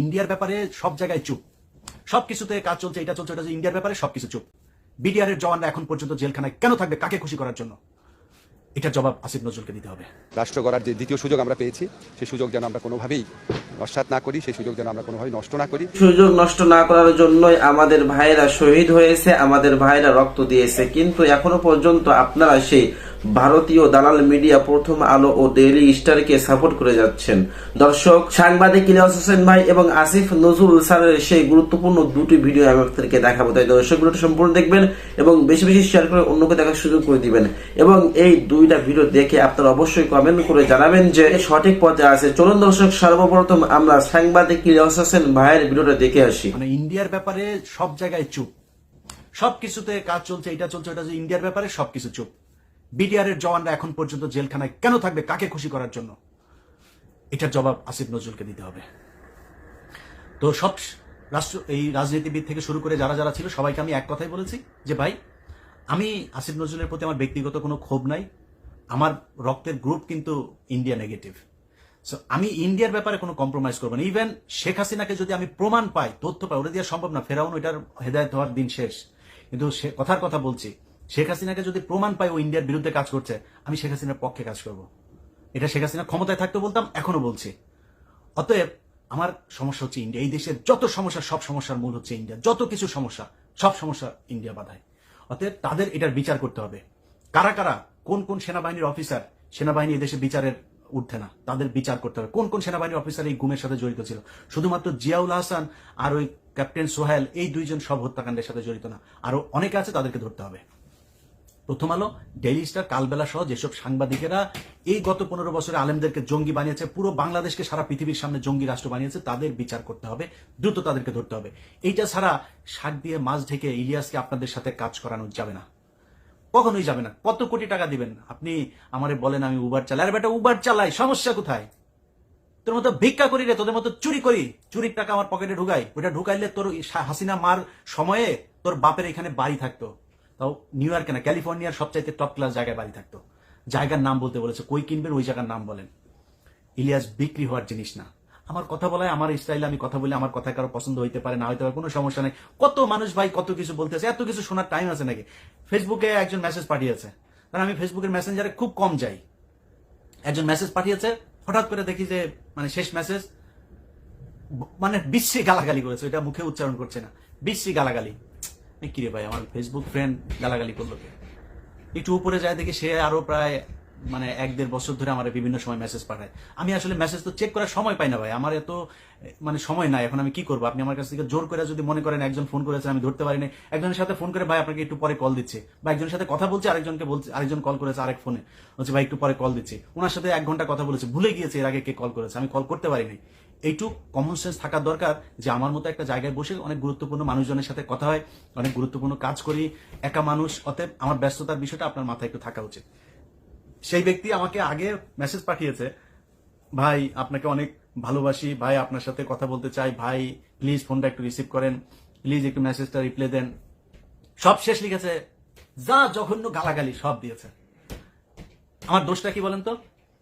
ইন্ডিয়ার ব্যাপারে সব জায়গায় চুপ। সব কিছুতে কাজ চলছে এটা চলছে এটা ইন্ডিয়ার ব্যাপারে সবকিছু চুপ। বিডিআর এর জওয়ানরা এখন পর্যন্ত জেলখানায় কেন থাকবে কাকে খুশি করার জন্য? এটার জবাব আসিফ নজরুলকে দিতে হবে। রাষ্ট্র গড়ার যে দ্বিতীয় সুযোগ আমরা পেয়েছি সেই সুযোগ যেন আমরা কোনোভাবেই নস্বাত না করি সেই সুযোগ যেন আমরা কোনোভাবেই নষ্ট না করি। সুযোগ নষ্ট না করার জন্যই আমাদের ভাইয়েরা শহীদ হয়েছে আমাদের ভাইয়েরা রক্ত দিয়েছে কিন্তু এখনও পর্যন্ত আপনারা সেই ভারতীয় দালাল মিডিয়া প্রথম আলো ও ডেইলি স্টারকে সাপোর্ট করে যাচ্ছেন। দর্শক, সাংবাদিক ইলিয়াস হোসেন ভাই এবং আসিফ নজরুল স্যারের সেই গুরুত্বপূর্ণ দুটি ভিডিও আমি আপনাদেরকে দেখাবো। তাই দর্শক সম্পূর্ণ দেখবেন এবং বেশি বেশি শেয়ার করে অন্যকে দেখার সুযোগ করে দিবেন। এবং এই দুইটা ভিডিও দেখে আপনারা অবশ্যই কমেন্ট করে জানাবেন যে সঠিক পথে আছে। চলুন দর্শক, সর্বপ্রথম আমরা সাংবাদিক ইলিয়াস হোসেন ভাইয়ের ভিডিওটা দেখে আসি। মানে ইন্ডিয়ার ব্যাপারে সব জায়গায় চুপ। সব কিছুতে কাজ চলছে, এটা চলছে, ওটা ইন্ডিয়ার ব্যাপারে সবকিছু চুপ। বিডিআর এর জওয়ানরা এখন পর্যন্ত জেলখানায় কেন থাকবে, কাকে খুশি করার জন্য? এটার জবাব আসিফ নজরুলকে দিতে হবে। তো সব রাষ্ট্র, এই রাজনীতিবিদ থেকে শুরু করে যারা যারা ছিল, সবাইকে আমি এক কথাই বলেছি যে, ভাই, আমি আসিফ নজরুলের প্রতি আমার ব্যক্তিগত কোনো ক্ষোভ নাই। আমার রক্তের গ্রুপ কিন্তু ইন্ডিয়া নেগেটিভ সো আমি ইন্ডিয়ার ব্যাপারে কোনো কম্প্রোমাইজ করব না। ইভেন শেখ হাসিনাকে যদি আমি প্রমাণ পাই, তথ্য পাই, ওটা দেওয়া সম্ভব না। ফেরাউন ওইটার হেদায়ত হওয়ার দিন শেষ। কিন্তু সে কথার কথা বলছি শেখ হাসিনাকে যদি প্রমাণ পাই ও ইন্ডিয়ার বিরুদ্ধে কাজ করছে, আমি শেখ হাসিনার পক্ষে কাজ করব। এটা শেখ হাসিনা ক্ষমতায় থাকতে বলতাম এখনও বলছি। অতএব আমার সমস্যা হচ্ছে ইন্ডিয়া। এই দেশের যত সমস্যা, সব সমস্যার মূল হচ্ছে ইন্ডিয়া। যত কিছু সমস্যা, সব সমস্যা ইন্ডিয়া বাধায়। অতএব তাদের এটার বিচার করতে হবে। কারা কারা, কোন কোন সেনাবাহিনীর অফিসার, সেনাবাহিনী এদেশে বিচারের উঠছে না, তাদের বিচার করতে হবে। কোন কোন সেনাবাহিনীর অফিসার এই গুমের সাথে জড়িত ছিল? শুধুমাত্র জিয়াউল হাসান আর ওই ক্যাপ্টেন সোহেল, এই দুইজন সব হত্যাকাণ্ডের সাথে জড়িত না। আরও অনেকে আছে তাদেরকে ধরতে হবে। প্রথম আলো ডেইলি স্টার কালবেলা সহ যেসব সাংবাদিকেরা এই গত পনেরো বছরে আলেমদেরকে জঙ্গি বানিয়েছে, পুরো বাংলাদেশকে সারা পৃথিবীর সামনে জঙ্গি রাষ্ট্র বানিয়েছে, তাদের বিচার করতে হবে, দ্রুত তাদেরকে ধরতে হবে। এইটা ছাড়া শাক দিয়ে মাছ ঢেকে ইলিয়াসকে আপনাদের সাথে কাজ করানো যাবে না। কখনোই যাবে না। কত কোটি টাকা দিবেন? আপনি আমারে বলেন আমি উবার চালাই। আরে বেটা উবার চালাই, সমস্যা কোথায়? তোর মতো ভিক্ষা করি রে, তোদের মতো চুরি করি। চুরির টাকা আমার পকেটে ঢুকাই। ওটা ঢুকাইলে তোর হাসিনা মার সময়ে তোর বাপের এখানে বাড়ি থাকতো। তাও নিউ ইয়র্কে না, ক্যালিফোর্নিয়ার সবচাইতে টপ ক্লাস জায়গায় বাড়ি থাকতো। জায়গার নাম বলতে বলেছে, কই কিনবেন, ওই জায়গার নাম বলেন। ইলিয়াস, বিক্রি হওয়ার জিনিস না। আমার কথা বলায়, আমার স্টাইলে আমি কথা বলে, আমার কথা কারও পছন্দ হইতে পারে না, হইতে পারে, কোনো সমস্যা নেই। কত মানুষ ভাই কত কিছু বলতেছে এত কিছু শোনার টাইম আছে নাকি? ফেসবুকে একজন মেসেজ পাঠিয়েছে। কারণ আমি ফেসবুকের মেসেঞ্জারে খুব কম যাই। একজন মেসেজ পাঠিয়েছে, হঠাৎ করে দেখি যে মানে শেষ মেসেজ মানে বিশ্রী গালাগালি করেছে এটা মুখে উচ্চারণ করছে না। বিশ্রী গালাগালি। কিরে ভাই? আমার ফেসবুক ফ্রেন্ড গালাগালি করল একটু উপরে যায় দেখি সে আরও প্রায় মানে এক দেড় বছর ধরে আমার বিভিন্ন সময় মেসেজ পাঠায়। আমি আসলে মেসেজ তো চেক করার সময় পাই না ভাই। আমার এত মানে সময় নাই। এখন আমি কি করব? আপনি আমার কাছ থেকে জোর করে যদি মনে করেন একজন ফোন করেছে আমি ধরতে পারিনি। একজনের সাথে ফোন করে ভাই, আপনাকে একটু পরে কল দিচ্ছে। বা একজনের সাথে কথা বলছে, আরেকজনকে বলছে, আরেকজন কল করেছে আরেক ফোনে বলছে, ভাই, একটু পরে কল দিচ্ছে। ওনার সাথে এক ঘণ্টা কথা বলেছে। ভুলে গিয়েছে এর আগে কে কল করেছে। আমি কল করতে পারিনি। এইটুক কমন সেন্স থাকার দরকার যে আমার মতো একটা জায়গায় বসে অনেক গুরুত্বপূর্ণ মানুষজনের সাথে কথা হয়, অনেক গুরুত্বপূর্ণ কাজ করি, একা মানুষ, অতএব আমার ব্যস্ততার বিষয়টা আপনার মাথায় একটু থাকা উচিত। সেই ব্যক্তি আমাকে আগে মেসেজ পাঠিয়েছে, ভাই, আপনাকে অনেক ভালোবাসি, ভাই, আপনার সাথে কথা বলতে চাই, ভাই প্লিজ ফোনটা একটু রিসিভ করেন প্লিজ একটু মেসেজটা রিপ্লাই দেন। সব শেষ লিখেছে, যা জঘন্য গালাগালি সব দিয়েছে। আমার দোষটা কি বলেন তো?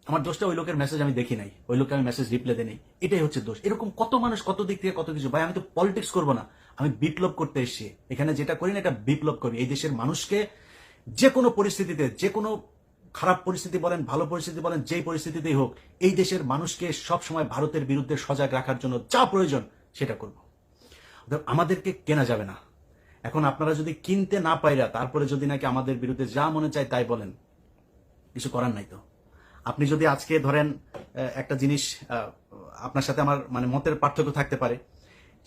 আমার দোষটা ওই লোকের মেসেজ আমি দেখি নাই। ওই লোককে আমি মেসেজ রিপ্লাই দিই এটাই হচ্ছে দোষ। এরকম কত মানুষ কত দিক থেকে কত কিছু ভাই, আমি তো পলিটিক্স করব না। আমি বিপ্লব করতে এসেছি। এখানে যেটা করি না, এটা বিপ্লব করি। এই দেশের মানুষকে যে কোনো পরিস্থিতিতে, যে কোনো খারাপ পরিস্থিতি বলেন, ভালো পরিস্থিতি বলেন, যেই পরিস্থিতিতেই হোক, এই দেশের মানুষকে সব সময় ভারতের বিরুদ্ধে সজাগ রাখার জন্য যা প্রয়োজন, সেটা করব। আমাদেরকে কেনা যাবে না। এখন আপনারা যদি কিনতে না পাইরা, তারপরে যদি নাকি আমাদের বিরুদ্ধে যা মনে চায় তাই বলেন, কিছু করার নাই তো। আপনি যদি আজকে ধরেন একটা জিনিস আপনার সাথে আমার মানে মতের পার্থক্য থাকতে পারে।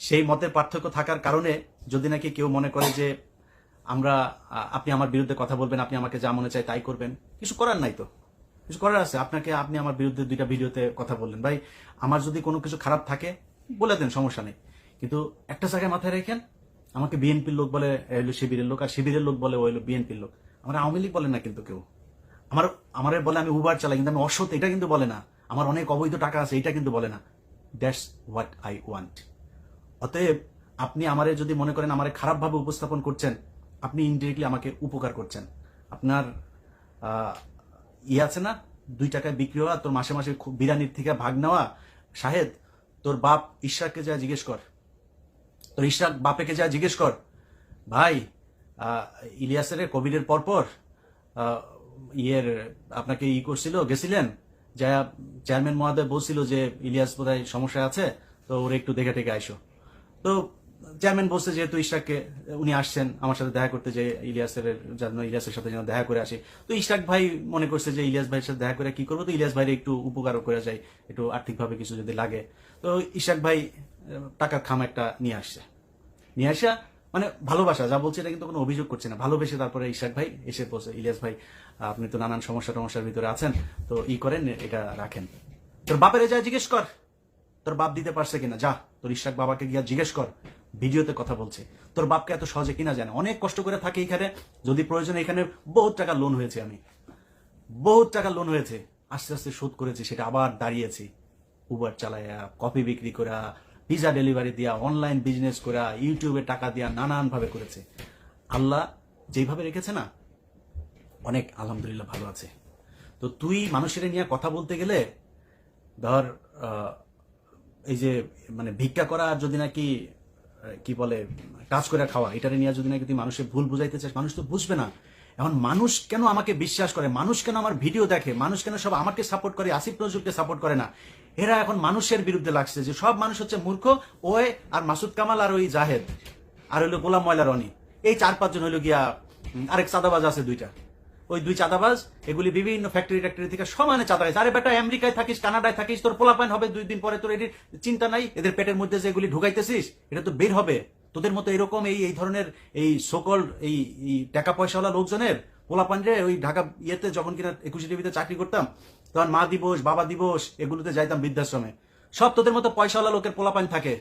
সেই মতের পার্থক্য থাকার কারণে যদি নাকি কেউ মনে করে যে, আমরা আপনি আমার বিরুদ্ধে কথা বলবেন, আপনি আমাকে যা মনে চাই তাই করবেন, কিছু করার নাই তো। কিছু করার আছে। আপনাকে, আপনি আমার বিরুদ্ধে দুইটা ভিডিওতে কথা বললেন। ভাই, আমার যদি কোনো কিছু খারাপ থাকে, বলে দেন, সমস্যা নেই। কিন্তু একটা জায়গায় মাথায় রেখেন, আমাকে বিএনপির লোক বলে শিবিরের লোক, আর শিবিরের লোক বলে ওই বিএনপির লোক। আমরা আওয়ামী লীগ বলে না কিন্তু কেউ। আমার আমার বলে আমি উবার চালাই, কিন্তু আমি অসৎ, এটা কিন্তু বলে না। আমার অনেক অবৈধ টাকা আছে, এটা কিন্তু বলে না। দ্যাটস হোয়াট আই ওয়ান্ট অতএব আপনি আমারে যদি মনে করেন আমারে খারাপভাবে উপস্থাপন করছেন, আপনি ইনডিরেক্টলি আমাকে উপকার করছেন। আপনার ইয়ে আছে না? দুই টাকায় বিক্রি হওয়া, তোর মাসে মাসে খুব বিরিয়ানির থেকে ভাগ নেওয়া। শাহেদ, তোর বাপ ঈশ্বরকে যা জিজ্ঞেস কর। তোর ঈশ্বর বাপেকে যা জিজ্ঞেস কর। ভাই ইলিয়াসের কোভিডের পরপর ইয়ের, আপনাকে ই করছিল, গেছিলেন? যা চেয়ারম্যান মহোদয় বলছিল যে ইলিয়াস বোধহয় সমস্যা আছে, তো ওরে একটু দেখে টেকে আইসো। তো চেয়ারম্যান বলছে যেহেতু ইশরাককে, উনি আসছেন, আমার সাথে দেখা করতে যে ইলিয়াসের জন্য, ইলিয়াসের সাথে যেন দেখা করে আসি। তো ইশরাক ভাই মনে করছে যে ইলিয়াস ভাইয়ের সাথে দেখা করে কি করব? তো ইলিয়াস ভাইয়ের একটু উপকারও করে যায়, একটু আর্থিকভাবে কিছু যদি লাগে। তো ইশরাক ভাই টাকার খাম একটা নিয়ে আসছে। নিয়ে আসা মানে ভালোবাসা, যা বলছে এটা কিন্তু কোনো অভিযোগ করছে না। ভালোবেসে তারপরে ইশাক ভাই এসে বলছে ইলিয়াস ভাই, আপনি তো নানান সমস্যা টমস্যার ভিতরে আছেন, তো ই করেন, এটা রাখেন। তোর বাপের যা জিজ্ঞেস কর, তোর বাপ দিতে পারছে কিনা? যা, তোর ইশাক বাবাকে গিয়া জিজ্ঞেস কর, ভিডিওতে কথা বলছে। তোর বাপকে এত সহজে কিনা জানে? অনেক কষ্ট করে থাকে এখানে, যদি প্রয়োজন এখানে বহুত টাকা লোন হয়েছে আমি। বহুত টাকা লোন হয়েছে। আস্তে আস্তে শোধ করেছি, সেটা আবার দাঁড়িয়েছি। উবার চালায়া কফি বিক্রি করা পিজা ডেলিভারি দিয়া, অনলাইন বিজনেস করা ইউটিউবে টাকা দিয়া নানান ভাবে করেছে। আল্লাহ যেভাবে রেখেছে না, অনেক আলহামদুলিল্লাহ ভালো আছে। তো তুই মানুষের নিয়ে কথা বলতে গেলে, ধর এই যে মানে ভিক্ষা করা যদি নাকি কি বলে কাজ করে খাওয়া, এটারে নিয়ে যদি নাকি তুই মানুষের ভুল বুঝাইতে চাস, মানুষ তো বুঝবে না। এখন মানুষ কেন আমাকে বিশ্বাস করে? মানুষ কেন আমার ভিডিও দেখে? মানুষ কেন সব আমাকে সাপোর্ট করে? আসিফ নজরুলকে সাপোর্ট করে না? এরা এখন মানুষের বিরুদ্ধে লাগছে যে সব মানুষ হচ্ছে মূর্খ, ওয়ে আর মাসুদ কামাল আর ওই জাহেদ। আর হইল গোলাম ময়লা রনি। এই চার পাঁচজন হইল গিয়া আরেক চাঁদাবাজ আছে দুইটা। ওই দুই চাঁদাবাজ, এগুলি বিভিন্ন ফ্যাক্টরি ট্যাক্টরি থেকে সমানে চাঁদা। আরে বেটা, আমেরিকায় থাকিস, কানাডায় থাকিস, তোর পোলাপাইন হবে, দুই দিন পরে তোর এটির চিন্তা নাই, এদের পেটের মধ্যে যে এগুলি ঢুকাইতেছিস, এটা তো বের হবে। তোদের মতো এরকম এই এই ধরনের এই সকল এই টাকা পয়সাওয়ালা লোকজনের পোলাপান রে ওই ঢাকা ইয়েতে যখন কিনা একুশে টিভিতে চাকরি করতাম তখন মা দিবস, বাবা দিবস, এগুলোতে যাইতাম বৃদ্ধাশ্রমে। সব তোদের মতো পয়সাওয়ালা লোকের পোলাপান থাকে।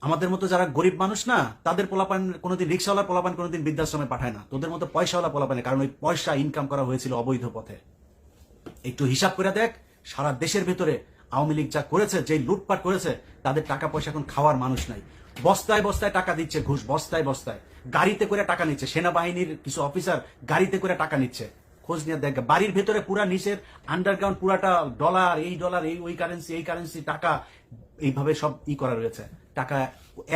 আমাদের মতো যারা গরিব মানুষ না, তাদের পোলাপান কোনোদিন রিক্সাওয়ালা পোলাপান কোনোদিন বৃদ্ধাশ্রমে পাঠায় না। তোদের মতো পয়সাওয়ালা পোলাপানে কারণ ওই পয়সা ইনকাম করা হয়েছিল অবৈধ পথে। একটু হিসাব করে দেখ, সারা দেশের ভেতরে আওয়ামী লীগ যা করেছে যে লুটপাট করেছে, তাদের টাকা পয়সা এখন খাওয়ার মানুষ নাই। বস্তায় বস্তায় টাকা দিচ্ছে ঘুষ, বস্তায় বস্তায়। গাড়িতে করে টাকা নিচ্ছে। সেনাবাহিনীর কিছু অফিসার গাড়িতে করে টাকা নিচ্ছে। খোঁজ নিয়ে দেখ। বাড়ির ভেতরে পুরা নিচের আন্ডারগ্রাউন্ড পুরাটা ডলার এই ডলার এই, ওই কারেন্সি এই কারেন্সি টাকা, এইভাবে সব ই করা রয়েছে। টাকা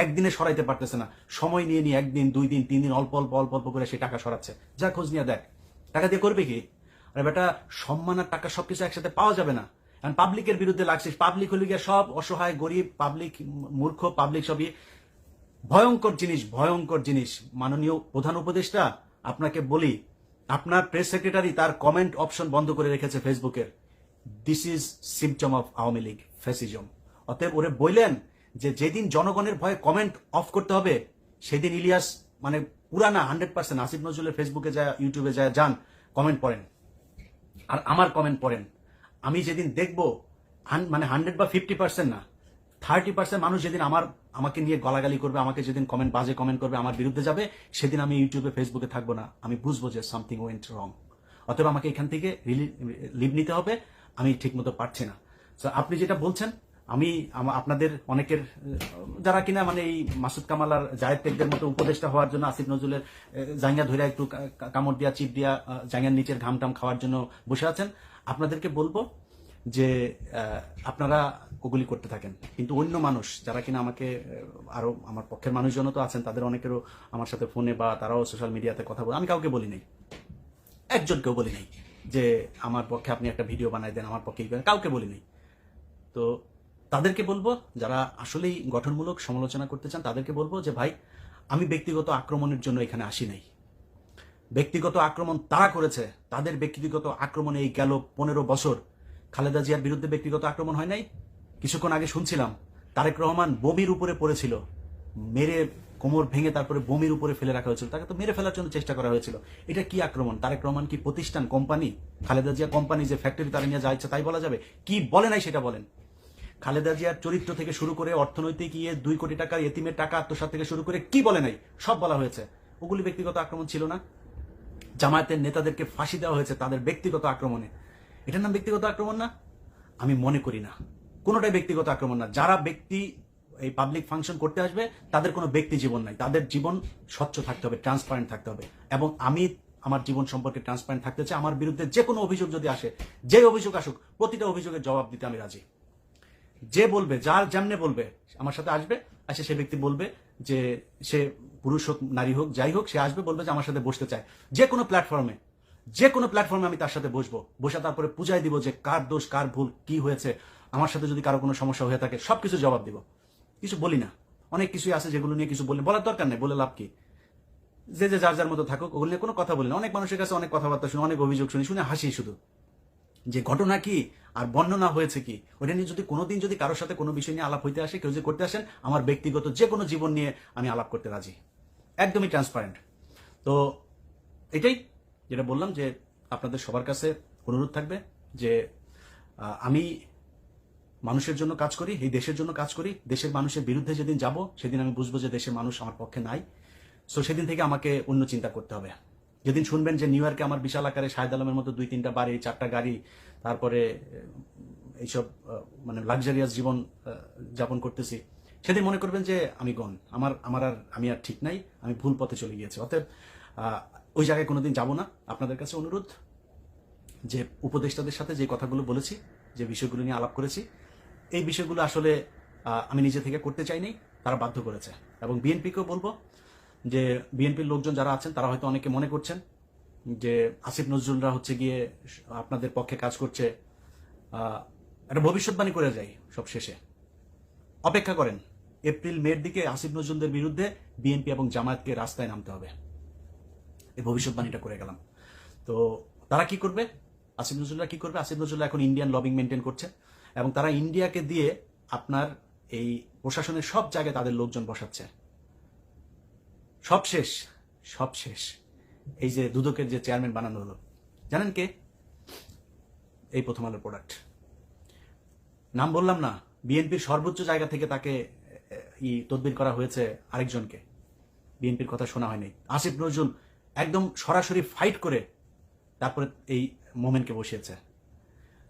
একদিনে সরাইতে পারতেছে না। সময় নিয়ে নিয়ে একদিন, দুই দিন, তিন দিন, অল্প অল্প অল্প অল্প করে সে টাকা সরাচ্ছে। যা খোঁজ নিয়ে দেখ। টাকা দিয়ে করবে কি? আরে বেটা, সম্মান আর টাকা সবকিছু একসাথে পাওয়া যাবে না। কারণ পাবলিকের বিরুদ্ধে লাগছিস। পাবলিক হলে গিয়ে সব অসহায়, গরিব পাবলিক মূর্খ পাবলিক সবই ভয়ঙ্কর জিনিস ভয়ঙ্কর জিনিস। মাননীয় প্রধান উপদেষ্টা, আপনাকে বলি আপনার প্রেস সেক্রেটারি তার কমেন্ট অপশন বন্ধ করে রেখেছে ফেসবুকের this is symptom of Awami League fascism অতএব ওরে বললেন যে যেদিন জনগণের ভয়ে কমেন্ট অফ করতে হবে, সেদিন ইলিয়াস মানে পুরানা হান্ড্রেড পার্সেন্ট আসিফ নজরুলের ফেসবুকে যায় ইউটিউবে যায় যান কমেন্ট পড়েন। আর আমার কমেন্ট পড়েন। আমি যেদিন দেখব মানে হান্ড্রেড বা ফিফটি পার্সেন্ট না থার্টি পার্সেন্ট মানুষ যেদিন আমার, আমাকে নিয়ে গলাগালি করবে, আমাকে যেদিন কমেন্ট বাজে কমেন্ট করবে, আমার বিরুদ্ধে যাবে, সেদিন আমি ইউটিউবে ফেসবুকে থাকব না। আমি বুঝব যে সামথিং ওয়েন্ট রং অতএব আমাকে এখান থেকে লিভ নিতে হবে, আমি ঠিকমতো পারছি না। আপনি যেটা বলছেন, আমি আপনাদের অনেকের, যারা কিনা মানে এই মাসুদ কামাল আর জায়েদ টেকদের মতো উপদেষ্টা হওয়ার জন্য আসিফ নজরুলের জাঙ্গা ধরে একটু কামড় দিয়া, চিপ দিয়া জাঙ্গার নিচের ঘাম টাম খাওয়ার জন্য বসে আছেন। আপনাদেরকে বলব যে আপনারা ওগুলি করতে থাকেন। কিন্তু অন্য মানুষ যারা কিনা আমাকে আহ, আরও আমার পক্ষের মানুষজনও তো আছেন তাদের অনেকেরও আমার সাথে ফোনে বা তারাও সোশ্যাল মিডিয়াতে কথা বলে আমি কাউকে বলি নাই। একজনকেও বলি নাই যে আমার পক্ষে আপনি একটা ভিডিও বানাই দেন আমার পক্ষে কাউকে বলি নাই। তো তাদেরকে বলব যারা আসলেই গঠনমূলক সমালোচনা করতে চান তাদেরকে বলব যে ভাই আমি ব্যক্তিগত আক্রমণের জন্য এখানে আসি নাই। ব্যক্তিগত আক্রমণ তারা করেছে তাদের ব্যক্তিগত আক্রমণে এই গেল পনেরো বছর খালেদা জিয়ার বিরুদ্ধে ব্যক্তিগত আক্রমণ হয় নাই? কিছুক্ষণ আগে শুনছিলাম, তারেক রহমান বমির উপরে পড়েছিল। মেরে কোমর ভেঙে তারপরে বমির উপরে ফেলে রাখা হয়েছিল। তাকে তো মেরে ফেলার জন্য চেষ্টা করা হয়েছিল। এটা কি আক্রমণ? তারেক রহমান কি প্রতিষ্ঠান, কোম্পানি? খালেদা জিয়া কোম্পানি যে ফ্যাক্টরি তারা নিয়ে যা তাই বলা যাবে? কি বলে নাই সেটা বলেন। খালেদা জিয়ার চরিত্র থেকে শুরু করে অর্থনৈতিক ইয়ে দুই কোটি টাকার এতিমের টাকা আত্মসাত থেকে শুরু করে কি বলে নাই? সব বলা হয়েছে। ওগুলি ব্যক্তিগত আক্রমণ ছিল না। জামায়াতের নেতাদেরকে ফাঁসি দেওয়া হয়েছে তাদের ব্যক্তিগত আক্রমণে। এটার নাম ব্যক্তিগত আক্রমণ না? আমি মনে করি না। কোনোটাই ব্যক্তিগত আক্রমণ না। যারা ব্যক্তি এই পাবলিক ফাংশন করতে আসবে, তাদের কোনো ব্যক্তি জীবন নাই। তাদের জীবন স্বচ্ছ থাকতে হবে ট্রান্সপারেন্ট থাকতে হবে। এবং আমি আমার জীবন সম্পর্কে ট্রান্সপারেন্ট থাকতে চাই। আমার বিরুদ্ধে যে কোনো অভিযোগ যদি আসে, যে অভিযোগ আসুক, প্রতিটা অভিযোগের জবাব দিতে আমি রাজি। যে বলবে, যার যেমনে বলবে, আমার সাথে আসবে আসে সে ব্যক্তি বলবে যে সে পুরুষ হোক, নারী হোক, যাই হোক, সে আসবে, বলবে যে আমার সাথে বসতে চায়। যে কোনো প্ল্যাটফর্মে যে কোনো প্ল্যাটফর্মে আমি তার সাথে বসবো। বসে তারপরে পূজায় দিব যে কার দোষ, কার ভুল, কি হয়েছে। আমার সাথে যদি কারও কোনো সমস্যা হয়ে থাকে, সবকিছু জবাব দিব। কিছু বলি না। অনেক কিছুই আছে যেগুলো নিয়ে কিছু বলি বলার দরকার নেই, বলে লাভ কি? যে যে যার যার মতো থাকুক, ওগুলো নিয়ে কোনো কথা বলি না। অনেক মানুষের কাছে অনেক কথাবার্তা শুনে, অনেক অভিযোগ শুনি, শুনে হাসি শুধু। যে ঘটনা কি? আর বর্ণনা হয়েছে কি? ওটা নিয়ে যদি কোনোদিন যদি কারোর সাথে কোনো বিষয় নিয়ে আলাপ হইতে আসে, কেউ যদি করতে আসেন, আমার ব্যক্তিগত যে কোনো জীবন নিয়ে আমি আলাপ করতে রাজি। একদমই ট্রান্সপারেন্ট তো, এটাই যেটা বললাম যে আপনাদের সবার কাছে অনুরোধ থাকবে যে আমি মানুষের জন্য কাজ করি, এই দেশের জন্য কাজ করি, দেশের মানুষের বিরুদ্ধে যেদিন যাব, সেদিন আমি বুঝব যে দেশের মানুষ আমার পক্ষে নাই। সো সেদিন থেকে আমাকে অন্য চিন্তা করতে হবে। যেদিন শুনবেন যে নিউ ইয়র্কে আমার বিশাল আকারে শাহেদ আলমের মতো দুই তিনটা বাড়ি, চারটা গাড়ি, তারপরে এইসব মানে লাক্সারিয়াস জীবন যাপন করতেছি, সেদিন মনে করবেন যে আমি গন আমার আমার আর, আমি আর ঠিক নাই, আমি ভুল পথে চলে গিয়েছি। অতএব ওই জায়গায় কোনোদিন যাব না। আপনাদের কাছে অনুরোধ যে উপদেষ্টাদের সাথে যে কথাগুলো বলেছি, যে বিষয়গুলো নিয়ে আলাপ করেছি, এই বিষয়গুলো আসলে আমি নিজে থেকে করতে চাইনি, তারা বাধ্য করেছে। এবং বিএনপিকেও বলব যে বিএনপির লোকজন যারা আছেন, তারা হয়তো অনেকে মনে করছেন যে আসিফ নজরুলরা হচ্ছে গিয়ে আপনাদের পক্ষে কাজ করছে একটা ভবিষ্যৎবাণী করে যায় সব শেষে। অপেক্ষা করেন, এপ্রিল, মের দিকে আসিফ নজরুলদের বিরুদ্ধে বিএনপি এবং জামায়াতকে রাস্তায় নামতে হবে। এই ভবিষ্যৎবাণীটা করে গেলাম। তো তারা কি করবে? আসিফ নজরুল্লাহ কি করবে? আসিফ নজরুল্লাহ এখন ইন্ডিয়ান লবিং মেনটেন করছে এবং তারা ইন্ডিয়াকে দিয়ে আপনার এই প্রশাসনের সব জায়গায় তাদের লোকজন বসাচ্ছে। সব শেষ সব শেষ। এই যে দুদকের যে চেয়ারম্যান বানানো হলো। জানেন কে? এই প্রথম আলো প্রোডাক্ট নাম বললাম না বিএনপির সর্বোচ্চ জায়গা থেকে তাকে ই, তদবির করা হয়েছে আরেকজনকে। বিএনপির কথা শোনা হয়নি। আসিফ নজরুল একদম সরাসরি ফাইট করে তারপরে এই মোমেন্টকে বসিয়েছে।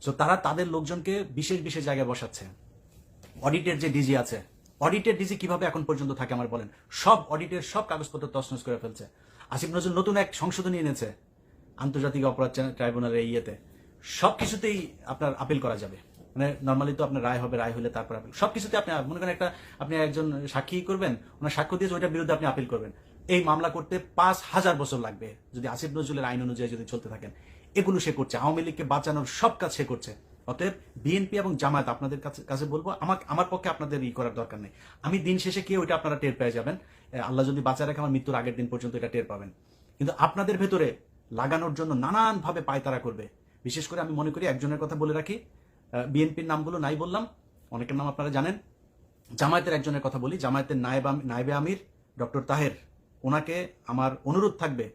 সো তারা তাদের লোকজনকে বিশেষ বিশেষ জায়গায় বসাচ্ছে। অডিটের যে ডিজি আছে অডিটের ডিজি কীভাবে এখন পর্যন্ত থাকে আমার বলেন। সব অডিটের সব কাগজপত্র তছনছ করে ফেলছে। আসিফ নজরুল নতুন এক সংশোধনী এনেছে আন্তর্জাতিক অপরাধ ট্রাইব্যুনালের ইয়েতে। সব কিছুতেই আপনার আপিল করা যাবে। মানে নর্মালি তো আপনার রায় হবে, রায় হলে তারপর আপিল সব কিছুতে আপনি মনে করেন একটা আপনি একজন সাক্ষী করবেন, ওনার সাক্ষ্য দিয়েছে, ওইটার বিরুদ্ধে আপনি আপিল করবেন। এই মামলা করতে পাঁচ হাজার বছর লাগবে যদি আসিফ নজরুলের আইন অনুযায়ী যদি চলতে থাকেন। এগুলো সে করছে। আওয়ামী লীগকে বাঁচানোর সব কাজ সে করছে। অতএব বিএনপি এবং জামায়াত আপনাদের কাছে কাছে বলব আমাকে আমার পক্ষে আপনাদের ই করার দরকার নেই। আমি দিন শেষে কি ওইটা আপনারা টের পেয়ে যাবেন। আল্লাহ যদি বাঁচা রাখে, আমার মৃত্যুর আগের দিন পর্যন্ত এটা টের পাবেন। কিন্তু আপনাদের ভেতরে লাগানোর জন্য নানানভাবে পায়তারা করবে। বিশেষ করে আমি মনে করি একজনের কথা বলে রাখি। বিএনপির নামগুলো নাই বললাম। অনেকের নাম আপনারা জানেন। জামায়াতের একজনের কথা বলি। জামায়াতের নায়েব নায়েবে আমির, ডক্টর তাহের। ওনাকে আমার অনুরোধ থাকবে,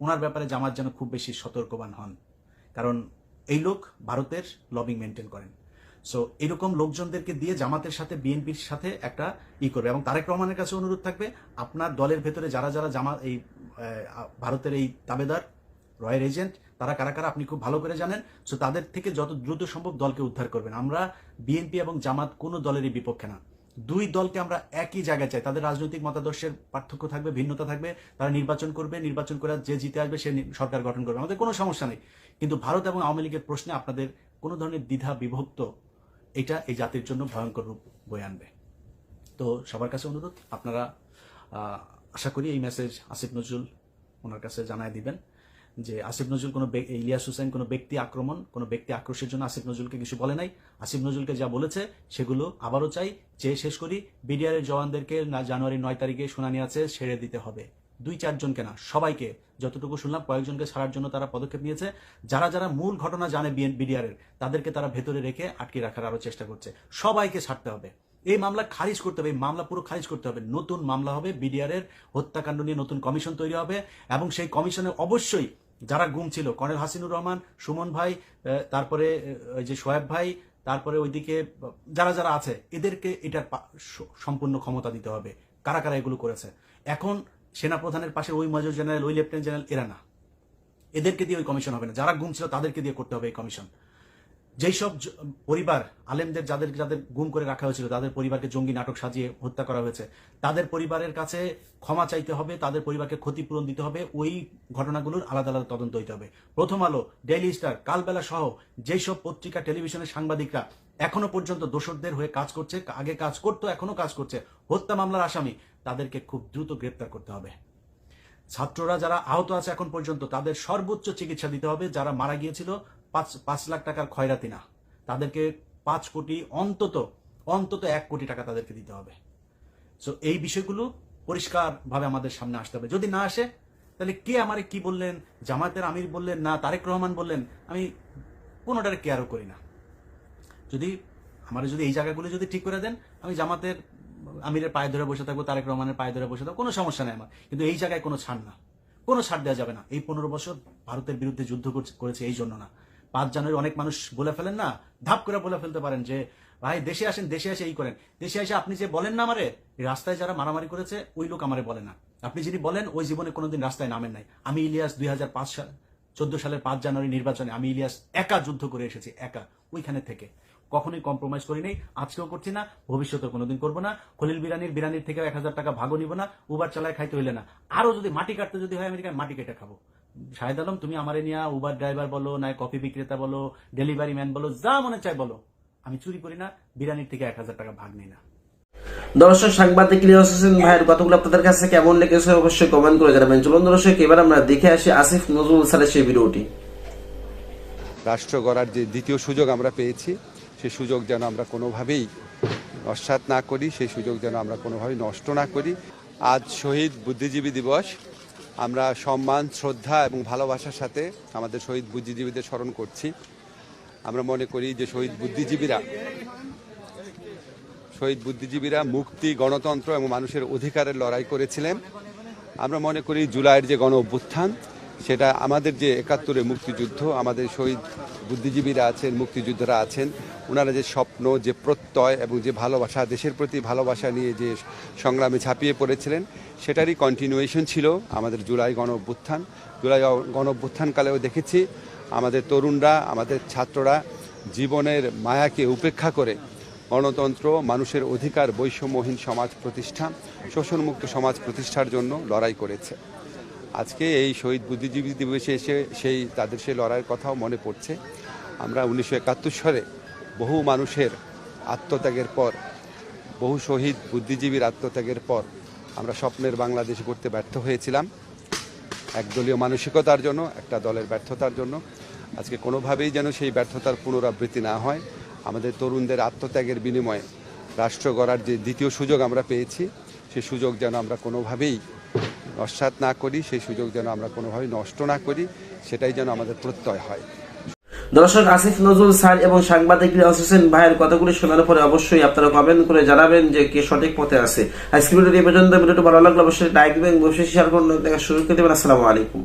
ওনার ব্যাপারে জামাত যেন খুব বেশি সতর্কবান হন। কারণ এই লোক ভারতের লবিং মেনটেন করেন। সো এরকম লোকজনদেরকে দিয়ে জামাতের সাথে বিএনপির সাথে একটা ই করবে। এবং তারেক রহমানের কাছে অনুরোধ থাকবে, আপনার দলের ভেতরে যারা যারা জামা এই ভারতের এই তাবেদার রয়্যাল এজেন্ট, তারা কারা কারা আপনি খুব ভালো করে জানেন সো তাদের থেকে যত দ্রুত সম্ভব দলকে উদ্ধার করবেন। আমরা বিএনপি এবং জামাত কোনো দলেরই বিপক্ষে না। দুই দলকে আমরা একই জায়গায় চাই। তাদের রাজনৈতিক মতাদর্শের পার্থক্য থাকবে, ভিন্নতা থাকবে। তারা নির্বাচন করবে, নির্বাচন করে যে জিতে আসবে, সে সরকার গঠন করবে। আমাদের কোনো সমস্যা নেই। কিন্তু ভারত এবং আওয়ামী লীগের প্রশ্নে আপনাদের কোনো ধরনের দ্বিধা বিভক্ত, এটা এই জাতির জন্য ভয়ঙ্কর রূপ বয়ে আনবে। তো সবার কাছে অনুরোধ, আপনারা আশা করি এই মেসেজ আসিফ নজরুল ওনার কাছে জানায় দিবেন। যে আসিফ নজরুল কোনো ইলিয়াস হোসেন কোনো ব্যক্তি আক্রমণ, কোনো ব্যক্তি আক্রোশের জন্য আসিফ নজরুলকে কিছু বলে নাই। আসিফ নজরুলকে যা বলেছে, সেগুলো আবারও চাই চেয়ে শেষ করি। বিডিআর এর জওয়ানদেরকে জানুয়ারি নয় তারিখে শুনানি আছে, ছেড়ে দিতে হবে। দুই চারজনকে না সবাইকে যতটুকু শুনলাম কয়েকজনকে ছাড়ার জন্য তারা পদক্ষেপ নিয়েছে। যারা যারা মূল ঘটনা জানে বিডিআর এর তাদেরকে তারা ভেতরে রেখে আটকে রাখার আরও চেষ্টা করছে। সবাইকে ছাড়তে হবে। এই মামলা খারিজ করতে হবে, এই মামলা পুরো খারিজ করতে হবে। নতুন মামলা হবে বিডিআর এর হত্যাকাণ্ড নিয়ে নতুন কমিশন তৈরি হবে এবং সেই কমিশনে অবশ্যই যারা গুম ছিল, কর্নেল হাসিনুর রহমান, সুমন ভাই তারপরে ওই যে সোয়েব ভাই, তারপরে ওইদিকে, যারা যারা আছে, এদেরকে এটার সম্পূর্ণ ক্ষমতা দিতে হবে। কারা কারা এগুলো করেছে? এখন সেনাপ্রধানের পাশে ওই মেজর জেনারেল, ওই লেফটেন্যান্ট জেনারেল, এরা না। এদেরকে দিয়ে ওই কমিশন হবে না। যারা গুম ছিল, তাদেরকে দিয়ে করতে হবে এই কমিশন। যেই সব পরিবার, আলেমদের যাদের যাদের গুম করে রাখা হয়েছিল, তাদের পরিবারকে জঙ্গি নাটক সাজিয়ে হত্যা করা হয়েছে, তাদের পরিবারের কাছে ক্ষমা চাইতে হবে, তাদের পরিবারকে ক্ষতিপূরণ দিতে হবে, ওই ঘটনাগুলোর আলাদা আলাদা তদন্ত হইতে হবে। প্রথম আলো, ডেইলি স্টার, কালবেলা সহ যেই সব পত্রিকা, টেলিভিশনের সাংবাদিকরা এখনও পর্যন্ত দোষরদের হয়ে কাজ করছে, আগে কাজ করতো, এখনও কাজ করছে, হত্যা মামলার আসামি, তাদেরকে খুব দ্রুত গ্রেপ্তার করতে হবে। ছাত্ররা যারা আহত আছে এখন পর্যন্ত, তাদের সর্বোচ্চ চিকিৎসা দিতে হবে, যারা মারা গিয়েছিল পাঁচ পাঁচ লাখ টাকার ক্ষয়রাতি না। তাদেরকে পাঁচ কোটি অন্তত অন্তত এক কোটি টাকা তাদেরকে দিতে হবে। সো এই বিষয়গুলো পরিষ্কারভাবে আমাদের সামনে আসতে হবে। যদি না আসে, তাহলে কে আমারে কি বললেন? জামায়াতের আমির বললেন না, তারেক রহমান বললেন, আমি কোনোটারে কেয়ারও করি না। যদি আমার যদি এই জায়গাগুলো যদি ঠিক করে দেন, আমি জামাতের আমিরের পায়ে ধরে বসে থাকব, তারেক রহমানের পায়ে ধরে বসে থাকব, কোনো সমস্যা নেই আমার। কিন্তু এই জায়গায় কোনো ছাড় না। কোনো ছাড় দেওয়া যাবে না। এই পনেরো বছর ভারতের বিরুদ্ধে যুদ্ধ করেছে এই জন্য না। পাঁচ জানুয়ারি অনেক মানুষ বলে ফেলেন না, ধাপ করে বলে ফেলতে পারেন যে, ভাই, দেশে আসেন, দেশে এসে এই করেন। দেশে এসে আপনি যে বলেন না আমারে রাস্তায় যারা মারামারি করেছে, ওই লোক আমারে বলে না। আপনি যিনি বলেন, ওই জীবনে কোনোদিন রাস্তায় নামেন নাই। আমি ইলিয়াস দুই হাজার পাঁচ সাল, চোদ্দ সালের পাঁচ জানুয়ারি নির্বাচনে আমি ইলিয়াস একা যুদ্ধ করে এসেছি, একা, ওইখানে থেকে। কখনোই কম্প্রোমাইজ করি নাই, আজকেও করছি না ভবিষ্যতে কোনোদিন করব না। খলিল বিরানির বিরানির থেকে এক হাজার টাকা ভাগও নিব না, উবার চালায় খাইতে হইলে না। আরও যদি মাটি কাটতে যদি হয়, আমেরিকায় মাটি কেটে খাব। শাহেদ আলম তুমি আমারে নিয়ে উবার ড্রাইভার বলো না কফি বিক্রেতা বলো ডেলিভারি ম্যান বলো যা মনে চায় বলো। আমি চুরি করি না বিরিয়ানির থেকে এক হাজার টাকা ভাগ নিই না। দর্শক সাংবাদিক হোসেন ভাইয়ের কথাগুলো আপনাদের কাছে কেমন লেগেছে অবশ্যই কমেন্ট করে জানাবেন। চলুন দর্শক এবার আমরা দেখে আসি আসিফ নজরুল স্যারের সেই ভিডিওটি। রাষ্ট্র গড়ার যে দ্বিতীয় সুযোগ আমরা পেয়েছি সেই সুযোগ যেন আমরা কোনোভাবেই নস্বাত না করি সেই সুযোগ যেন আমরা কোনোভাবেই নষ্ট না করি। আজ শহীদ বুদ্ধিজীবী দিবস আমরা সম্মান, শ্রদ্ধা এবং ভালোবাসার সাথে আমাদের শহীদ বুদ্ধিজীবীদের স্মরণ করছি। আমরা মনে করি যে শহীদ বুদ্ধিজীবীরা শহীদ বুদ্ধিজীবীরা মুক্তি, গণতন্ত্র এবং মানুষের অধিকারের লড়াই করেছিলেন। আমরা মনে করি জুলাইয়ের যে গণ অভ্যুত্থান সেটা আমাদের যে একাত্তরে মুক্তিযুদ্ধ, আমাদের শহীদ বুদ্ধিজীবীরা আছেন, মুক্তিযোদ্ধারা আছেন ওনারা যে স্বপ্ন, যে প্রত্যয় এবং যে ভালোবাসা, দেশের প্রতি ভালোবাসা নিয়ে যে সংগ্রামে ঝাঁপিয়ে পড়েছিলেন, সেটারই কন্টিনিউয়েশন ছিল আমাদের জুলাই গণ অভ্যুত্থান। জুলাই গণ অভ্যুত্থানকালেও দেখেছি আমাদের তরুণরা, আমাদের ছাত্ররা জীবনের মায়াকে উপেক্ষা করে গণতন্ত্র, মানুষের অধিকার, বৈষম্যহীন সমাজ প্রতিষ্ঠা, শোষণমুক্ত সমাজ প্রতিষ্ঠার জন্য লড়াই করেছে। আজকে এই শহীদ বুদ্ধিজীবী দিবসে এসে সেই, তাদের সেই লড়াইয়ের কথাও মনে পড়ছে। আমরা উনিশশো একাত্তর সালে বহু মানুষের আত্মত্যাগের পর, বহু শহীদ বুদ্ধিজীবীর আত্মত্যাগের পর আমরা স্বপ্নের বাংলাদেশ করতে ব্যর্থ হয়েছিলাম। একদলীয় মানসিকতার জন্য, একটা দলের ব্যর্থতার জন্য। আজকে কোনোভাবেই যেন সেই ব্যর্থতার পুনরাবৃত্তি না হয়। আমাদের তরুণদের আত্মত্যাগের বিনিময়ে রাষ্ট্র গড়ার যে দ্বিতীয় সুযোগ আমরা পেয়েছি সেই সুযোগ যেন আমরা কোনোভাবেই নস্বাত না করি, সেই সুযোগ যেন আমরা কোনোভাবে নষ্ট না করি, সেটাই যেন আমাদের প্রত্যয় হয়। দর্শক, আসিফ নজরুল স্যার এবং সাংবাদিক রিয়াজ হোসেন ভাইয়ের কথাগুলি শোনার পরে অবশ্যই আপনারা কমেন্ট করে জানাবেন যে কে সঠিক পথে আছে। আজকে ভিডিওটি পর্যন্ত। ভিডিওটি ভালো লাগলে অবশ্যই লাইক দিবেন অবশ্যই শেয়ার করুন। দেখা শুরু করতে পারেন আসসালামু আলাইকুম।